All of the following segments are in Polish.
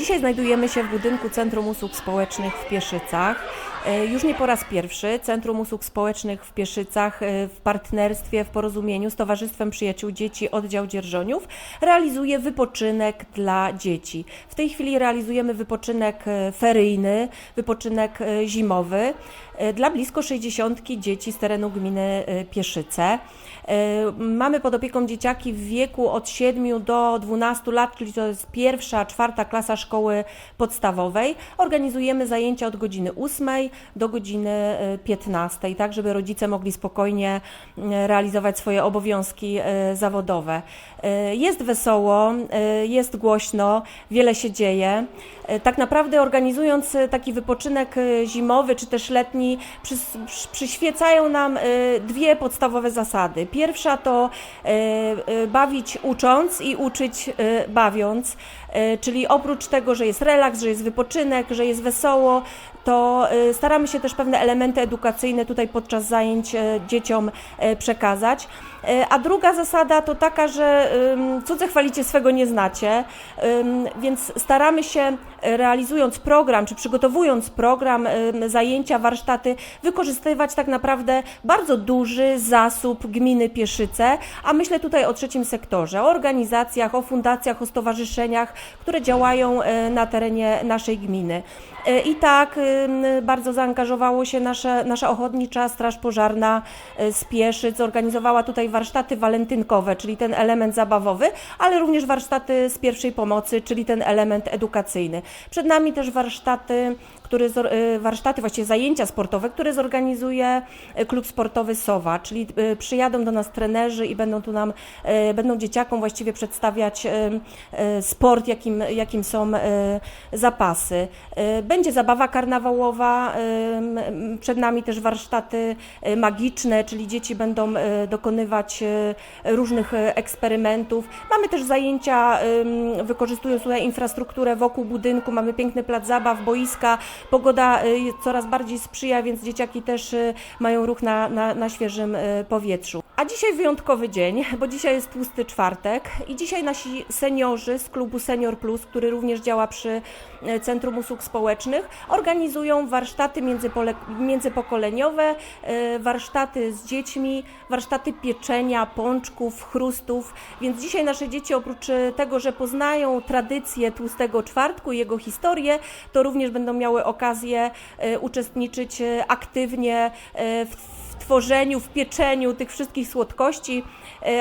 Dzisiaj znajdujemy się w budynku Centrum Usług Społecznych w Pieszycach. E, Już nie po raz pierwszy Centrum Usług Społecznych w Pieszycach e, w partnerstwie, w porozumieniu z Towarzystwem Przyjaciół Dzieci Oddział Dzierżoniów realizuje wypoczynek dla dzieci. W tej chwili realizujemy wypoczynek e, feryjny, wypoczynek zimowy dla blisko 60 dzieci z terenu gminy Pieszyce. Mamy pod opieką dzieciaki w wieku od 7 do 12 lat, czyli to jest pierwsza, czwarta klasa szkoły podstawowej. Organizujemy zajęcia od godziny 8 do godziny e, 15, tak żeby rodzice mogli spokojnie e, realizować swoje obowiązki e, zawodowe. E, Jest wesoło, e, jest głośno, wiele się dzieje. E, Tak naprawdę organizując e, taki wypoczynek e, zimowy czy też letni, przyświecają nam e, dwie podstawowe zasady. Pierwsza to e, e, bawić ucząc i uczyć e, bawiąc, E, czyli oprócz tego, że jest relaks, że jest wypoczynek, że jest wesoło, to e, staramy się też pewne elementy edukacyjne tutaj podczas zajęć e, dzieciom e, przekazać. E, A druga zasada to taka, że cudze chwalicie, swego nie znacie, więc staramy się realizując program, czy przygotowując program, zajęcia, warsztaty, wykorzystywać tak naprawdę bardzo duży zasób gminy Pieszyce, a myślę tutaj o trzecim sektorze, o organizacjach, o fundacjach, o stowarzyszeniach, które działają na terenie naszej gminy. I tak ym, bardzo zaangażowało się nasze, nasza ochotnicza Straż Pożarna e, z zorganizowała tutaj warsztaty walentynkowe, czyli ten element zabawowy, ale również warsztaty z pierwszej pomocy, czyli ten element edukacyjny. Przed nami też warsztaty, które, zor- e, warsztaty, właściwie zajęcia sportowe, które zorganizuje e, klub sportowy Sowa, czyli przyjadą do nas trenerzy i będą tu nam, będą dzieciakom właściwie przedstawiać sport, jakim, jakim są zapasy. Będzie zabawa karnawałowa, przed nami też warsztaty e, magiczne, czyli dzieci będą e, dokonywać e, różnych eksperymentów. Mamy też zajęcia, wykorzystując tutaj infrastrukturę wokół budynku, mamy piękny plac zabaw, boiska, pogoda coraz bardziej sprzyja, więc dzieciaki też mają ruch na, na, na świeżym powietrzu. A dzisiaj wyjątkowy dzień, bo dzisiaj jest tłusty czwartek i dzisiaj nasi seniorzy z klubu Senior Plus, który również działa przy Centrum Usług Społecznych, organizują warsztaty międzypole- międzypokoleniowe, e, warsztaty z dziećmi, warsztaty pieczenia, pączków, chrustów. Więc dzisiaj nasze dzieci oprócz e, tego, że poznają tradycję tłustego czwartku i jego historię, to również będą miały okazję e, uczestniczyć aktywnie w tworzeniu, w pieczeniu tych wszystkich słodkości,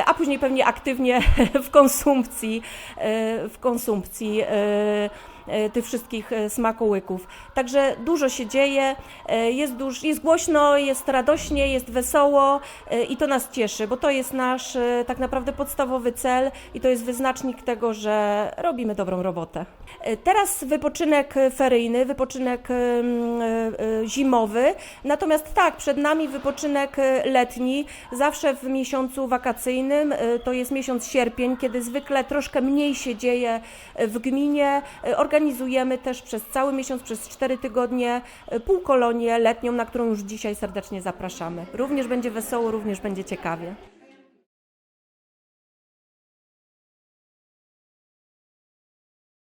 a później pewnie aktywnie w konsumpcji, w konsumpcji tych wszystkich e, smakołyków. Także dużo się dzieje, e, jest, duż, jest głośno, jest radośnie, jest wesoło e, i to nas cieszy, bo to jest nasz e, tak naprawdę podstawowy cel i to jest wyznacznik tego, że robimy dobrą robotę. E, Teraz wypoczynek feryjny, wypoczynek e, e, zimowy, natomiast tak, przed nami wypoczynek letni, zawsze w miesiącu wakacyjnym, to jest miesiąc sierpień, kiedy zwykle troszkę mniej się dzieje w gminie. Organizujemy też przez cały miesiąc, przez cztery tygodnie półkolonię letnią, na którą już dzisiaj serdecznie zapraszamy. Również będzie wesoło, również będzie ciekawie.